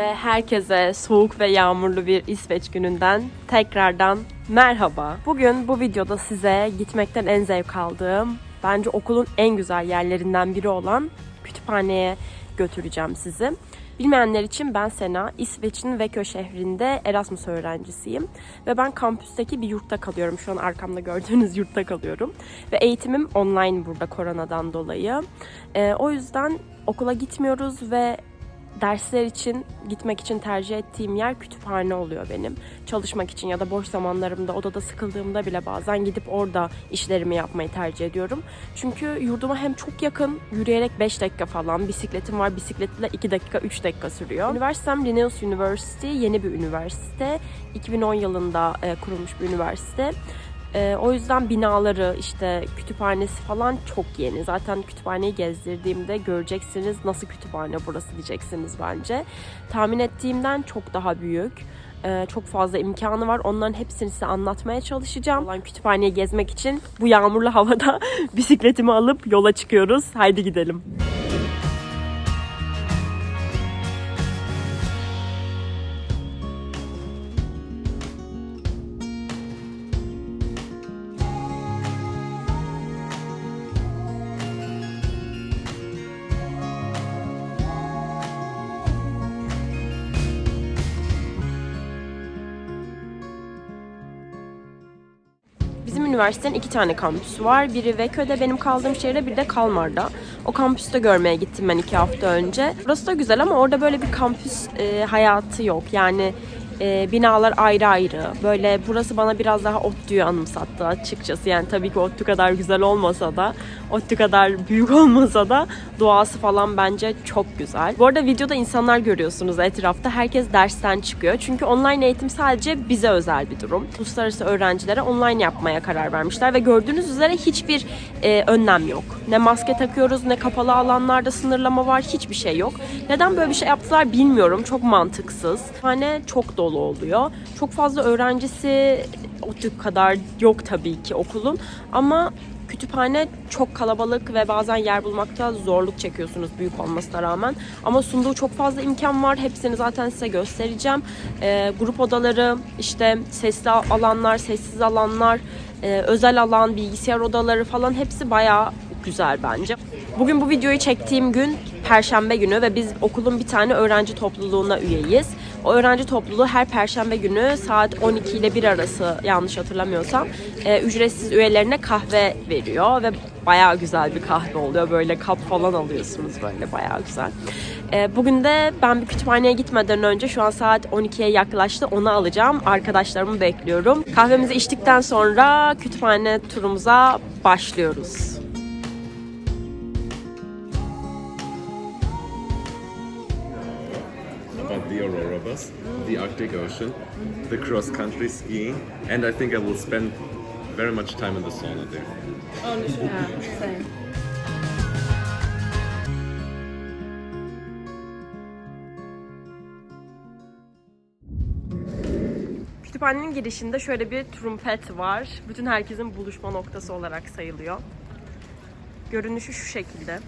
Ve herkese soğuk ve yağmurlu bir İsveç gününden tekrardan merhaba. Bugün bu videoda size gitmekten en zevk aldığım, bence okulun en güzel yerlerinden biri olan kütüphaneye götüreceğim sizi. Bilmeyenler için ben Sena, İsveç'in Vekö şehrinde Erasmus öğrencisiyim. Ve ben kampüsteki bir yurtta kalıyorum. Şu an arkamda gördüğünüz yurtta kalıyorum. Ve eğitimim online burada koronadan dolayı. Ee, o yüzden okula gitmiyoruz ve dersler için gitmek için tercih ettiğim yer kütüphane oluyor benim. Çalışmak için ya da boş zamanlarımda odada sıkıldığımda bile bazen gidip orada işlerimi yapmayı tercih ediyorum. Çünkü yurduma hem çok yakın, yürüyerek 5 dakika falan, bisikletim var, bisikletle 2 dakika, 3 dakika sürüyor. Üniversitem Linnaeus University, yeni bir üniversite. 2010 yılında e, kurulmuş bir üniversite. Ee, o yüzden binaları işte kütüphanesi falan çok yeni. Zaten kütüphaneyi gezdirdiğimde göreceksiniz nasıl kütüphane burası diyeceksiniz bence. Tahmin ettiğimden çok daha büyük. Ee, çok fazla imkanı var. Onların hepsini size anlatmaya çalışacağım. Olan kütüphaneyi gezmek için bu yağmurlu havada bisikletimi alıp yola çıkıyoruz. Haydi gidelim. Bizim üniversitenin iki tane kampüsü var. Biri Veköy'de benim kaldığım şehirde, biri de Kalmar'da. O kampüste görmeye gittim ben iki hafta önce. Burası da güzel ama orada böyle bir kampüs e, hayatı yok. Yani e, binalar ayrı ayrı. Böyle burası bana biraz daha ODTÜ'yü anımsattı açıkçası. Yani tabii ki ODTÜ kadar güzel olmasa da, ODTÜ kadar büyük olmasa da doğası falan bence çok güzel. Bu arada videoda insanlar görüyorsunuz etrafta. Herkes dersten çıkıyor. Çünkü online eğitim sadece bize özel bir durum. Uluslararası öğrencilere online yapmaya karar vermişler ve gördüğünüz üzere hiçbir e, önlem yok. Ne maske takıyoruz ne kapalı alanlarda sınırlama var. Hiçbir şey yok. Neden böyle bir şey yaptılar bilmiyorum. Çok mantıksız. Hani çok dolu oluyor. Çok fazla öğrencisi o tip kadar yok tabii ki okulun ama kütüphane çok kalabalık ve bazen yer bulmakta zorluk çekiyorsunuz büyük olmasına rağmen. Ama sunduğu çok fazla imkan var. Hepsini zaten size göstereceğim. Ee, grup odaları, işte sesli alanlar, sessiz alanlar, e, özel alan, bilgisayar odaları falan hepsi bayağı güzel bence. Bugün bu videoyu çektiğim gün Perşembe günü ve biz okulun bir tane öğrenci topluluğuna üyeyiz. O öğrenci topluluğu her perşembe günü saat 12 ile 1 arası yanlış hatırlamıyorsam e, ücretsiz üyelerine kahve veriyor ve bayağı güzel bir kahve oluyor. Böyle kap falan alıyorsunuz böyle bayağı güzel. E, bugün de ben bir kütüphaneye gitmeden önce şu an saat 12'ye yaklaştı onu alacağım. Arkadaşlarımı bekliyorum. Kahvemizi içtikten sonra kütüphane turumuza başlıyoruz. Bus, the Arctic Ocean, the cross country skiing, and I think I will spend very much time in the sauna there. Kütüphanenin girişinde şöyle bir trumpet var. Bütün herkesin buluşma noktası olarak sayılıyor. Görünüşü şu şekilde.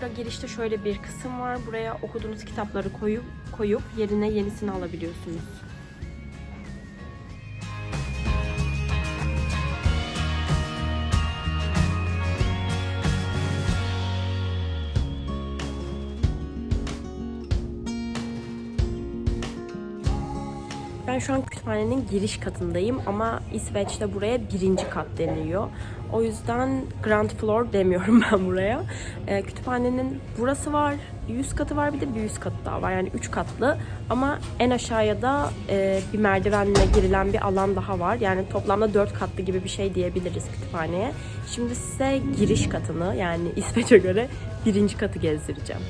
Burada girişte şöyle bir kısım var. Buraya okuduğunuz kitapları koyup koyup yerine yenisini alabiliyorsunuz. Ben şu an kütüphanenin giriş katındayım ama İsveç'te buraya birinci kat deniliyor. O yüzden ground floor demiyorum ben buraya. Ee, kütüphanenin burası var, 100 katı var bir de bir 100 katı daha var. Yani 3 katlı ama en aşağıya da e, bir merdivenle girilen bir alan daha var. Yani toplamda 4 katlı gibi bir şey diyebiliriz kütüphaneye. Şimdi size giriş katını yani İsveç'e göre birinci katı gezdireceğim.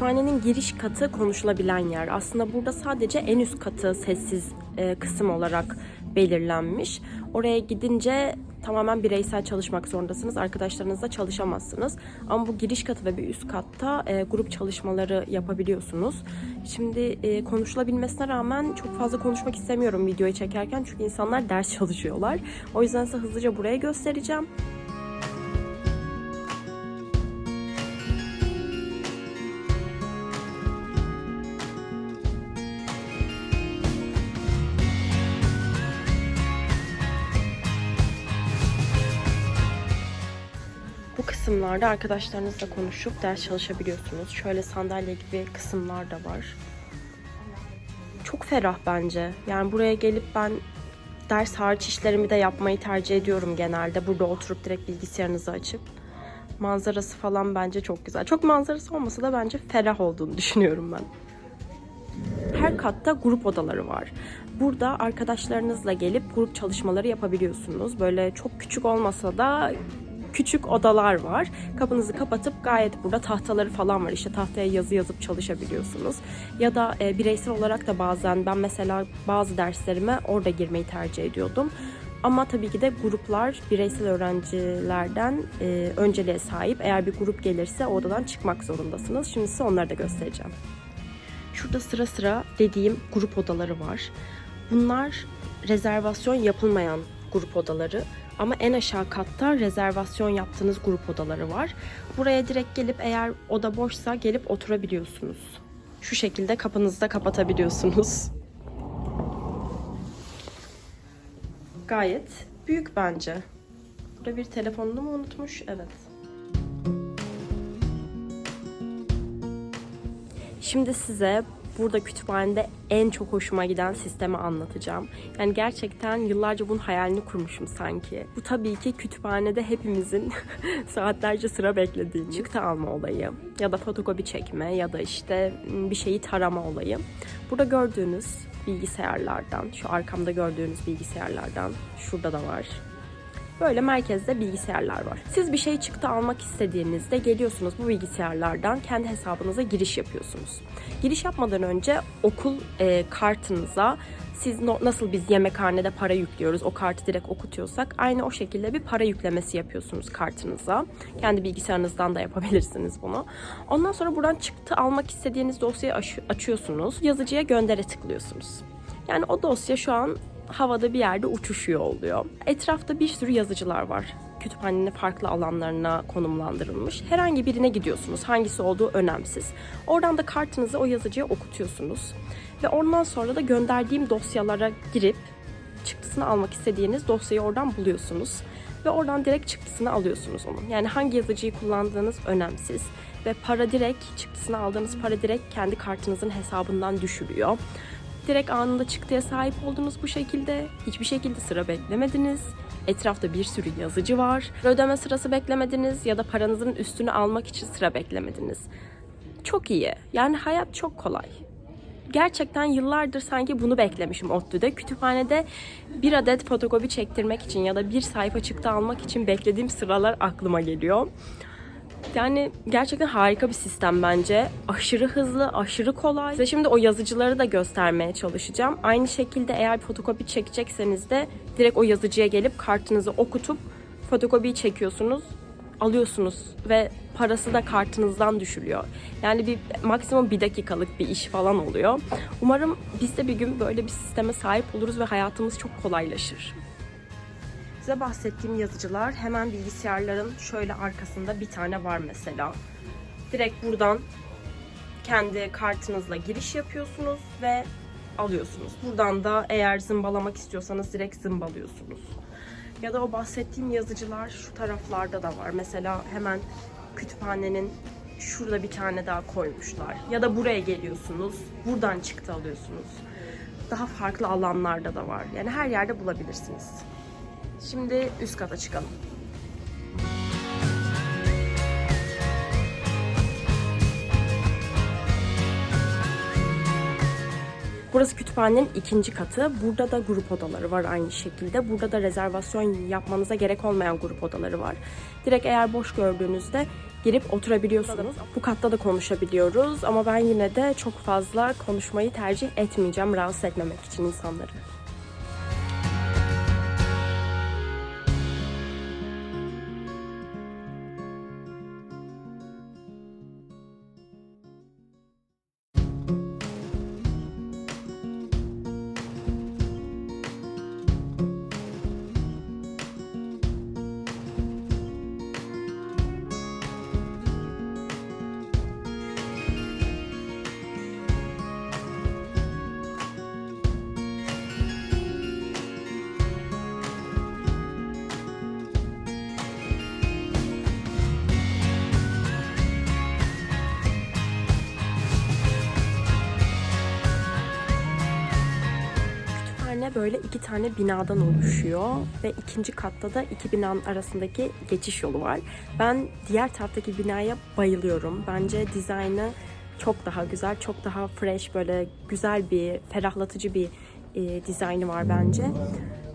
Kütüphanenin giriş katı konuşulabilen yer. Aslında burada sadece en üst katı sessiz e, kısım olarak belirlenmiş. Oraya gidince tamamen bireysel çalışmak zorundasınız. Arkadaşlarınızla çalışamazsınız. Ama bu giriş katı ve bir üst katta e, grup çalışmaları yapabiliyorsunuz. Şimdi e, konuşulabilmesine rağmen çok fazla konuşmak istemiyorum videoyu çekerken. Çünkü insanlar ders çalışıyorlar. O yüzden size hızlıca buraya göstereceğim. Kısımlarda arkadaşlarınızla konuşup ders çalışabiliyorsunuz. Şöyle sandalye gibi kısımlar da var. Çok ferah bence. Yani buraya gelip ben ders hariç işlerimi de yapmayı tercih ediyorum genelde. Burada oturup direkt bilgisayarınızı açıp. Manzarası falan bence çok güzel. Çok manzarası olmasa da bence ferah olduğunu düşünüyorum ben. Her katta grup odaları var. Burada arkadaşlarınızla gelip grup çalışmaları yapabiliyorsunuz. Böyle çok küçük olmasa da küçük odalar var. Kapınızı kapatıp gayet burada tahtaları falan var. İşte tahtaya yazı yazıp çalışabiliyorsunuz. Ya da e, bireysel olarak da bazen ben mesela bazı derslerime orada girmeyi tercih ediyordum. Ama tabii ki de gruplar bireysel öğrencilerden e, önceliğe sahip. Eğer bir grup gelirse odadan çıkmak zorundasınız. Şimdi size onları da göstereceğim. Şurada sıra sıra dediğim grup odaları var. Bunlar rezervasyon yapılmayan grup odaları. Ama en aşağı katta rezervasyon yaptığınız grup odaları var. Buraya direkt gelip eğer oda boşsa gelip oturabiliyorsunuz. Şu şekilde kapınızı da kapatabiliyorsunuz. Gayet büyük bence. Burada bir telefonunu mu unutmuş? Evet. Şimdi size burada kütüphanede en çok hoşuma giden sistemi anlatacağım. Yani gerçekten yıllarca bunun hayalini kurmuşum sanki. Bu tabii ki kütüphanede hepimizin saatlerce sıra beklediğimiz çıktı alma olayı ya da fotokopi çekme ya da işte bir şeyi tarama olayı. Burada gördüğünüz bilgisayarlardan, şu arkamda gördüğünüz bilgisayarlardan, şurada da var. Böyle merkezde bilgisayarlar var. Siz bir şey çıktı almak istediğinizde geliyorsunuz bu bilgisayarlardan kendi hesabınıza giriş yapıyorsunuz. Giriş yapmadan önce okul e, kartınıza siz no- nasıl biz yemekhanede para yüklüyoruz, o kartı direkt okutuyorsak aynı o şekilde bir para yüklemesi yapıyorsunuz kartınıza. Kendi bilgisayarınızdan da yapabilirsiniz bunu. Ondan sonra buradan çıktı almak istediğiniz dosyayı aç- açıyorsunuz. Yazıcıya göndere tıklıyorsunuz. Yani o dosya şu an havada bir yerde uçuşuyor oluyor. Etrafta bir sürü yazıcılar var. Kütüphanenin farklı alanlarına konumlandırılmış. Herhangi birine gidiyorsunuz. Hangisi olduğu önemsiz. Oradan da kartınızı o yazıcıya okutuyorsunuz. Ve ondan sonra da gönderdiğim dosyalara girip çıktısını almak istediğiniz dosyayı oradan buluyorsunuz. Ve oradan direkt çıktısını alıyorsunuz onun. Yani hangi yazıcıyı kullandığınız önemsiz. Ve para direkt, çıktısını aldığınız para direkt kendi kartınızın hesabından düşülüyor. Direkt anında çıktıya sahip oldunuz bu şekilde. Hiçbir şekilde sıra beklemediniz. Etrafta bir sürü yazıcı var. Ödeme sırası beklemediniz ya da paranızın üstünü almak için sıra beklemediniz. Çok iyi. Yani hayat çok kolay. Gerçekten yıllardır sanki bunu beklemişim ODTÜ'de. Kütüphanede bir adet fotokopi çektirmek için ya da bir sayfa çıktı almak için beklediğim sıralar aklıma geliyor. Yani gerçekten harika bir sistem bence. Aşırı hızlı, aşırı kolay. Size şimdi o yazıcıları da göstermeye çalışacağım. Aynı şekilde eğer fotokopi çekecekseniz de direkt o yazıcıya gelip kartınızı okutup fotokopiyi çekiyorsunuz, alıyorsunuz ve parası da kartınızdan düşülüyor. Yani bir maksimum bir dakikalık bir iş falan oluyor. Umarım biz de bir gün böyle bir sisteme sahip oluruz ve hayatımız çok kolaylaşır. Size bahsettiğim yazıcılar hemen bilgisayarların şöyle arkasında bir tane var mesela. Direkt buradan kendi kartınızla giriş yapıyorsunuz ve alıyorsunuz. Buradan da eğer zımbalamak istiyorsanız direkt zımbalıyorsunuz. Ya da o bahsettiğim yazıcılar şu taraflarda da var. Mesela hemen kütüphanenin şurada bir tane daha koymuşlar. Ya da buraya geliyorsunuz. Buradan çıktı alıyorsunuz. Daha farklı alanlarda da var. Yani her yerde bulabilirsiniz. Şimdi üst kata çıkalım. Burası kütüphanenin ikinci katı. Burada da grup odaları var aynı şekilde. Burada da rezervasyon yapmanıza gerek olmayan grup odaları var. Direkt eğer boş gördüğünüzde girip oturabiliyorsunuz. Bu katta da konuşabiliyoruz ama ben yine de çok fazla konuşmayı tercih etmeyeceğim rahatsız etmemek için insanları. Böyle iki tane binadan oluşuyor ve ikinci katta da iki binanın arasındaki geçiş yolu var. Ben diğer taraftaki binaya bayılıyorum. Bence dizaynı çok daha güzel, çok daha fresh, böyle güzel bir, ferahlatıcı bir e, dizaynı var bence.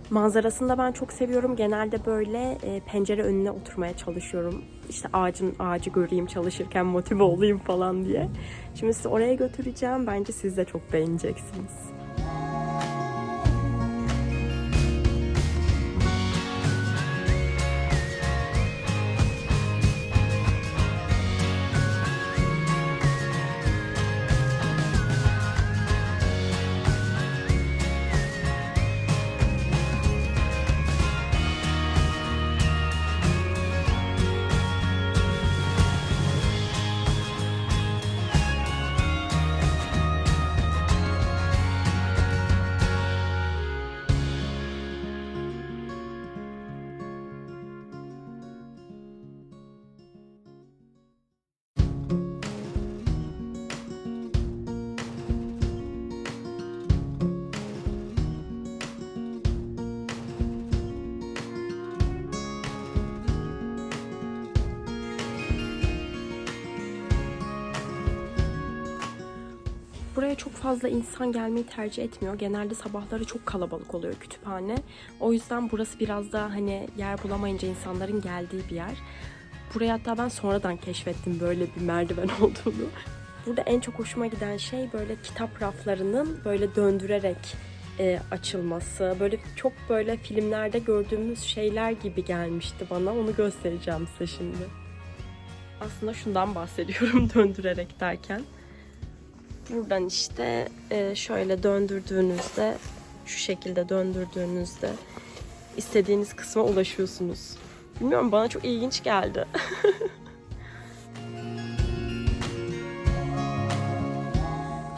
Manzarasını da ben çok seviyorum. Genelde böyle e, pencere önüne oturmaya çalışıyorum. İşte ağacın ağacı göreyim çalışırken motive olayım falan diye. Şimdi sizi oraya götüreceğim. Bence siz de çok beğeneceksiniz. Buraya çok fazla insan gelmeyi tercih etmiyor. Genelde sabahları çok kalabalık oluyor kütüphane. O yüzden burası biraz daha hani yer bulamayınca insanların geldiği bir yer. Buraya hatta ben sonradan keşfettim böyle bir merdiven olduğunu. Burada en çok hoşuma giden şey böyle kitap raflarının böyle döndürerek e, açılması. Böyle çok böyle filmlerde gördüğümüz şeyler gibi gelmişti bana. Onu göstereceğim size şimdi. Aslında şundan bahsediyorum döndürerek derken. Buradan işte e, şöyle döndürdüğünüzde şu şekilde döndürdüğünüzde istediğiniz kısma ulaşıyorsunuz. Bilmiyorum bana çok ilginç geldi.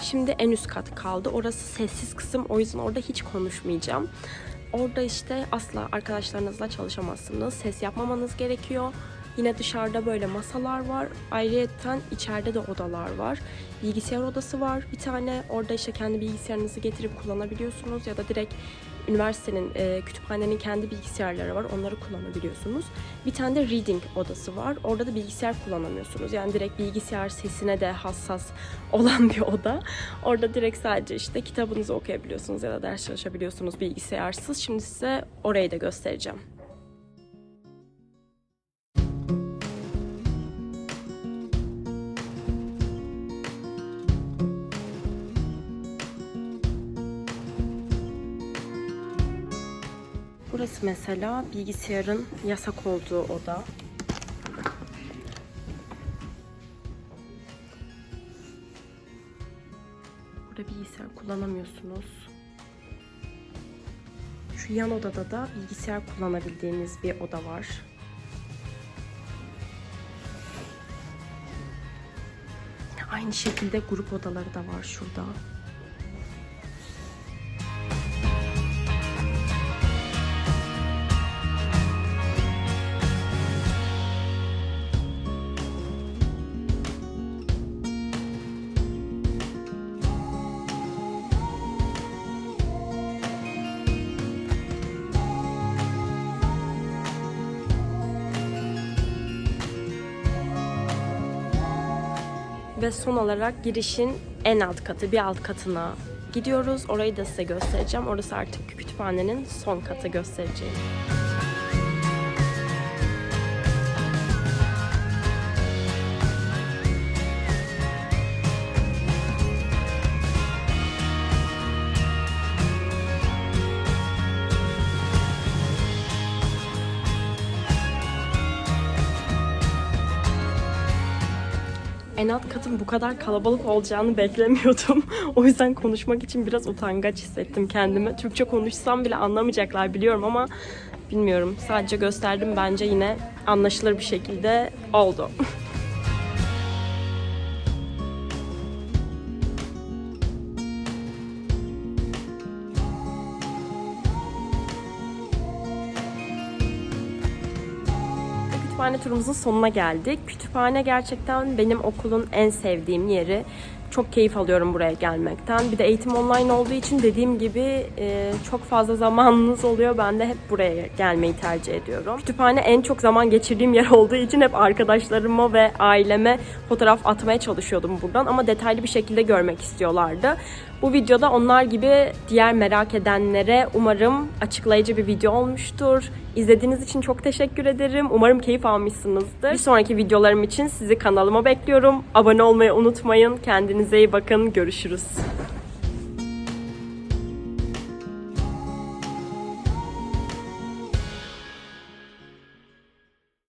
Şimdi en üst kat kaldı. Orası sessiz kısım. O yüzden orada hiç konuşmayacağım. Orada işte asla arkadaşlarınızla çalışamazsınız. Ses yapmamanız gerekiyor. Yine dışarıda böyle masalar var. Ayrıca içeride de odalar var. Bilgisayar odası var bir tane. Orada işte kendi bilgisayarınızı getirip kullanabiliyorsunuz ya da direkt üniversitenin, e, kütüphanenin kendi bilgisayarları var. Onları kullanabiliyorsunuz. Bir tane de reading odası var. Orada da bilgisayar kullanamıyorsunuz. Yani direkt bilgisayar sesine de hassas olan bir oda. Orada direkt sadece işte kitabınızı okuyabiliyorsunuz ya da ders çalışabiliyorsunuz bilgisayarsız. Şimdi size orayı da göstereceğim. Burası mesela bilgisayarın yasak olduğu oda. Burada bilgisayar kullanamıyorsunuz. Şu yan odada da bilgisayar kullanabildiğiniz bir oda var. Aynı şekilde grup odaları da var şurada. Ve son olarak girişin en alt katı, bir alt katına gidiyoruz. Orayı da size göstereceğim. Orası artık kütüphanenin son katı göstereceğim. En alt katın bu kadar kalabalık olacağını beklemiyordum. o yüzden konuşmak için biraz utangaç hissettim kendimi. Türkçe konuşsam bile anlamayacaklar biliyorum ama bilmiyorum. Sadece gösterdim bence yine anlaşılır bir şekilde oldu. Kütüphane turumuzun sonuna geldik. Kütüphane gerçekten benim okulun en sevdiğim yeri. Çok keyif alıyorum buraya gelmekten. Bir de eğitim online olduğu için dediğim gibi e, çok fazla zamanınız oluyor. Ben de hep buraya gelmeyi tercih ediyorum. Kütüphane en çok zaman geçirdiğim yer olduğu için hep arkadaşlarıma ve aileme fotoğraf atmaya çalışıyordum buradan. Ama detaylı bir şekilde görmek istiyorlardı. Bu videoda onlar gibi diğer merak edenlere umarım açıklayıcı bir video olmuştur. İzlediğiniz için çok teşekkür ederim. Umarım keyif almışsınızdır. Bir sonraki videolarım için sizi kanalıma bekliyorum. Abone olmayı unutmayın. Kendinize iyi bakın. Görüşürüz.